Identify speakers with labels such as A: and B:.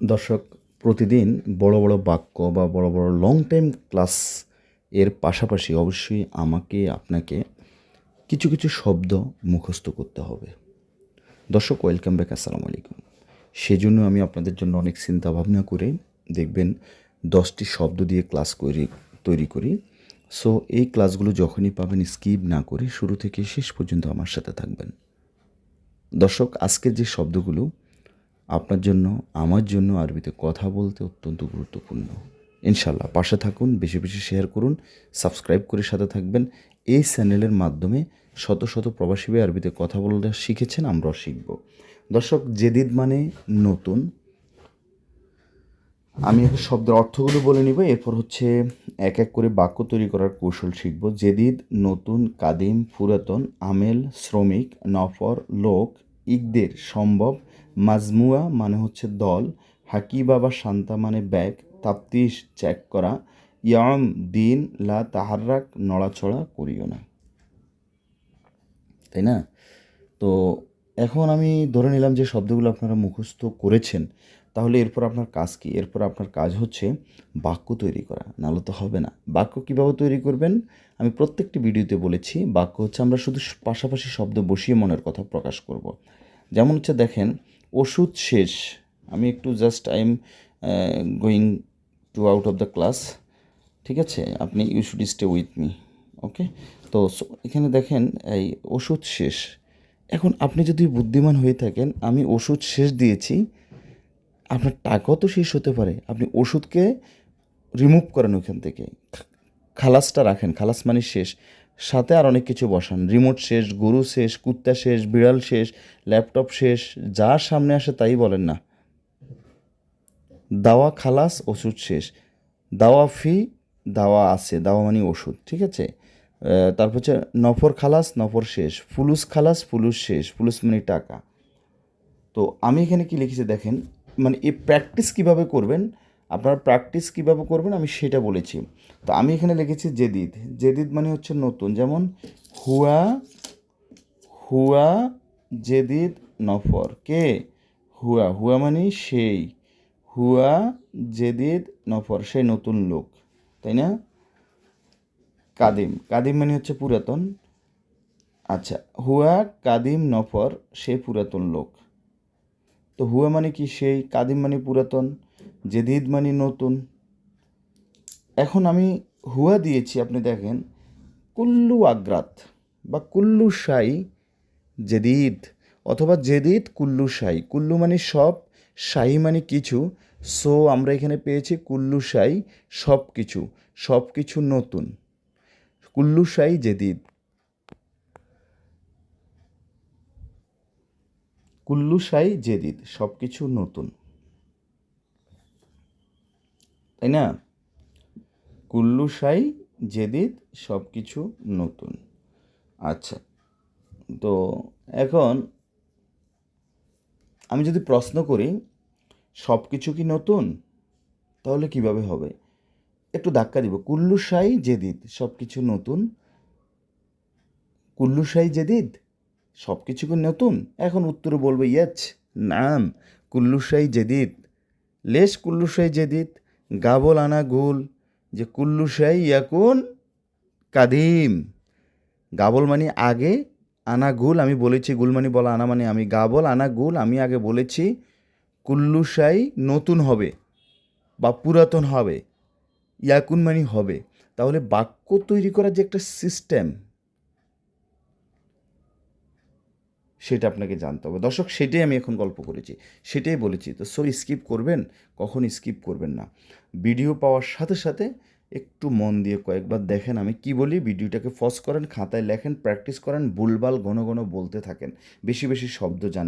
A: দর্শক, প্রতিদিন বড় বড় বাক্য বা বড় বড় লং টাইম ক্লাস এর পাশাপাশি অবশ্যই আমাকে, আপনাকে কিছু কিছু শব্দ মুখস্থ করতে হবে। দর্শক ওয়েলকাম ব্যাক আসসালামু আলাইকুম। সেজন্য আমি আপনাদের জন্য অনেক চিন্তা ভাবনা করে দেখবেন দশটি শব্দ দিয়ে ক্লাস করি, তৈরি করি। সো এই ক্লাসগুলো যখনই পাবেন স্কিপ না করে শুরু থেকে শেষ পর্যন্ত আমার সাথে থাকবেন। দর্শক, আজকের যে শব্দগুলো আপনার জন্য, আমার জন্য আরবিতে কথা বলতে অত্যন্ত গুরুত্বপূর্ণ। ইনশাল্লাহ পাশে থাকুন, বেশি বেশি শেয়ার করুন সাবস্ক্রাইব করে সাথে থাকবেন। এই চ্যানেলের মাধ্যমে শত শত প্রবাসী ভাই আরবিতে কথা বলতে শিখেছেন, আমরাও শিখব। দর্শক, জেদিদ মানে নতুন। আমি এখন শব্দের অর্থগুলো বলে নিব, এরপর হচ্ছে এক এক করে বাক্য তৈরি করার কৌশল শিখব। জেদিদ, নতুন, কাদিম, পুরাতন, আমেল, শ্রমিক, নফর, লোক, ইকদের, সম্ভব মাজমুয়া মানে হচ্ছে দল, হাকিবা বা শান্তা মানে ব্যাগ তাপ্তিস চেক করা, ইয়াম দিন লা তাহার্রাক, নড়াচড়া করিও না। তাই না? তো এখন আমি ধরে নিলাম যে শব্দগুলো আপনারা মুখস্থ করেছেন, তাহলে এরপর আপনার কাজ কি? এরপর আপনার কাজ হচ্ছে বাক্য তৈরি করা, নাহলে তো হবে না। বাক্য কীভাবে তৈরি করবেন? আমি প্রত্যেকটি ভিডিওতে বলেছি, বাক্য হচ্ছে আমরা শুধু পাশাপাশি শব্দ বসিয়ে মনের কথা প্রকাশ করব। যেমন হচ্ছে দেখেন ওষুধ শেষ। আমি একটু just I am going to out of the class ঠিক আছে? আপনি you should stay with me okay তো এখানে দেখেন, এই ওষুধ শেষ। এখন আপনি যদি বুদ্ধিমান হয়ে থাকেন, আমি ওষুধ শেষ দিয়েছি, আপনার টাকাও তো শেষ হতে পারে। আপনি ওষুধকে রিমুভ করেন ওখান থেকে। খালাসটা রাখেন, খালাস মানে শেষ। সাথে আর অনেক কিছু বসান। রিমোট শেষ, গরু শেষ, কুত্তা শেষ, বিড়াল শেষ, ল্যাপটপ শেষ, যা সামনে আসে তাই বলেন না। দাওয়া খালাস, ওষুধ শেষ। দাওয়া ফি, দাওয়া আছে। দাওয়া মানে ওষুধ, ঠিক আছে? তারপর হচ্ছে নফর খালাস, নফর শেষ। ফুলুস খালাস, ফুলুস শেষ। ফুলুস মানে টাকা। তো আমি এখানে কি লিখেছি দেখেন? মানে এই প্র্যাকটিস কীভাবে করবেন? আপনারা প্র্যাকটিস কীভাবে করবেন আমি সেটা বলেছি। তো আমি এখানে লিখেছি জেদিদ। জেদিদ মানে হচ্ছে নতুন। যেমন, হুয়া হুয়া, জেদিদ, নফর। কে? হুয়া। হুয়া মানে সেই। হুয়া, জেদিদ, নফর। সেই নতুন লোক। তাই না? কাদিম। কাদিম মানে হচ্ছে পুরাতন। আচ্ছা হুয়া, কাদিম, নফর, সে পুরাতন লোক। তো হুয়া মানে কি সেই? কাদিম মানে পুরাতন। জেদিদ মানে নতুন। এখন আমি হুয়া দিয়েছি, আপনি দেখেন, কুল্লু আগ্রাত বা কুল্লু সাই জেদিদ অথবা জেদিদ কুল্লু সাই কুল্লু মানে সব শাহি মানে কিছু। সো, আমরা এখানে পেয়েছি কুল্লু সাই সব কিছু সব কিছু নতুন। কুল্লু সাই জেদিদ। কুল্লু সাই জেদিদ, সব কিছু নতুন। তাই না? কুল্লু সাই জেদিদ সব কিছু নতুন। আচ্ছা তো এখন আমি যদি প্রশ্ন করি সব কিছু কি নতুন? তাহলে কীভাবে হবে? একটু ধাক্কা দিব। কুল্লু সাই জেদিদ সব কিছু নতুন? কুল্লু সাই জেদিদ সব কিছু কি নতুন? এখন উত্তরে বলবে ইয়েছ নাম, কুল্লু সাই জেদিদ লেশ, কুল্লু সাই জেদিদ গাবল আনা গুল, যে কুল্লু কুল্লুসাই ইয়াকুন কাদিম। গাবল মানে আগে, আনা গুল আমি বলেছি, গুল মানে বলা, আনা মানে আমি। গাবল, আনা গুল আমি আগে বলেছি, কুল্লু কুল্লুসাই নতুন হবে বা পুরাতন হবে, ইয়াকুন মানে হবে। তাহলে বাক্য তৈরি করার যে একটা সিস্টেম সেটা আপনাকে জানতে হবে। দর্শক, সেটাই আমি এখন গল্প করেছি। সেটাই বলেছি। তো সো স্কিপ করবেন? কখন স্কিপ করবেন না। ভিডিও পাওয়ার সাথে সাথে একটু মন দিয়ে কয়েকবার দেখেন আমি কি বলি। ভিডিওটাকে ফস করেন, খাতায় লেখেন প্র্যাকটিস করেন, ভুলভাল ঘন ঘন বলতে থাকেন। বেশি বেশি শব্দ জানেন।